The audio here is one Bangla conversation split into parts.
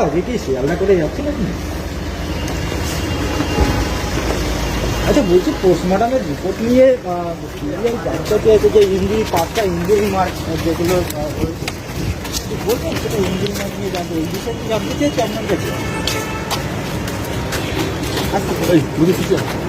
আজকে কি শিয়ালদা করে আচ্ছা বলছি পোস্টমর্টমের রিপোর্ট নিয়ে সিবিআই জানতে চেয়েছে যে ইঞ্জুরি পাঁচটা ইঞ্জুরি মার্ক যেগুলো আহ, হয়েছে। একটু বলবেন সেটা ইঞ্জুরি মার্ক নিয়ে জানতে এই বিষয়ে জানতে চেয়েছে আপনার কাছে? আচ্ছা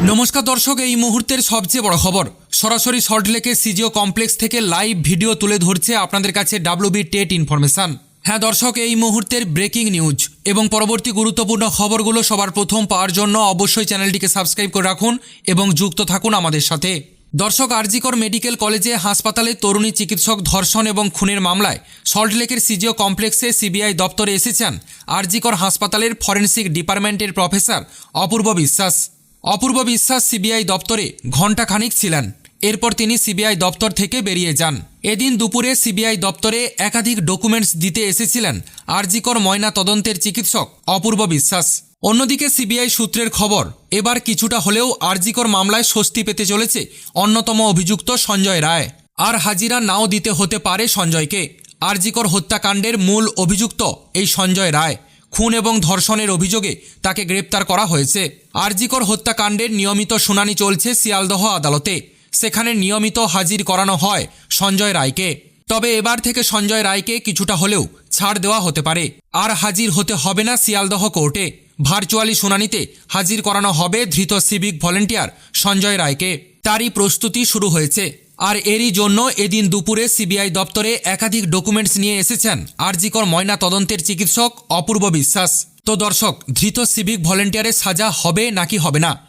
নমস্কার দর্শক এই মুহূর্তের সবচেয়ে বড় খবর। সরাসরি সল্টলেকের সিজিও কমপ্লেক্স থেকে লাইভ ভিডিও তুলে ধরছে আপনাদের কাছে ডাব্লিউবি টেট ইনফরমেশন হ্যাঁ দর্শক, এই মুহূর্তের ব্রেকিং নিউজ এবং পরবর্তী গুরুত্বপূর্ণ খবরগুলো সবার প্রথম পাওয়ার জন্য অবশ্যই চ্যানেলটিকে সাবস্ক্রাইব করে রাখুন এবং যুক্ত থাকুন আমাদের সাথে। দর্শক, আরজিকর মেডিকেল কলেজে হাসপাতালে তরুণী চিকিৎসক ধর্ষণ এবং খুনের মামলায় সল্টলেকের সিজিও কমপ্লেক্সে সিবিআই দপ্তরে এসেছেন আরজিকর হাসপাতালের ফরেনসিক ডিপার্টমেন্টের প্রফেসর অপূর্ব বিশ্বাস। অপূর্ব বিশ্বাস সিবিআই দপ্তরে ঘণ্টাখানিক ছিলেন। এরপর তিনি সিবিআই দপ্তর থেকে বেরিয়ে যান। এদিন দুপুরে সিবিআই দপ্তরে একাধিক ডকুমেন্টস দিতে এসেছিলেন আরজিকর ময়না তদন্তের চিকিৎসক অপূর্ব বিশ্বাস। অন্যদিকে সিবিআই সূত্রের খবর, এবার কিছুটা হলেও আরজিকর মামলায় স্বস্তি পেতে চলেছে অন্যতম অভিযুক্ত সঞ্জয় রায়। আর হাজিরা নাও দিতে হতে পারে সঞ্জয়কে। আরজিকর হত্যাকাণ্ডের মূল অভিযুক্ত এই সঞ্জয় রায়। খুন এবং ধর্ষণের অভিযোগে তাকে গ্রেপ্তার করা হয়েছে। আরজিকর হত্যাকাণ্ডের নিয়মিত শুনানি চলছে শিয়ালদহ আদালতে। সেখানে নিয়মিত হাজির করানো হয় সঞ্জয় রায়কে। তবে এবার থেকে সঞ্জয় রায়কে কিছুটা হলেও ছাড় দেওয়া হতে পারে। আর হাজির হতে হবে না শিয়ালদহ কোর্টে। ভার্চুয়ালি শুনানিতে হাজির করানো হবে ধৃত সিভিক ভলেন্টিয়ার সঞ্জয় রায়কে। তারই প্রস্তুতি শুরু হয়েছে। আর এরই জন্য এদিন দুপুরে সিবিআই দপ্তরে একাধিক ডকুমেন্টস নিয়ে এসেছেন আরজিকর ময়না তদন্তের চিকিৎসক অপূর্ব বিশ্বাস। তো দর্শক, ধৃত সিভিক ভলেন্টিয়ারের সাজা হবে নাকি হবে না?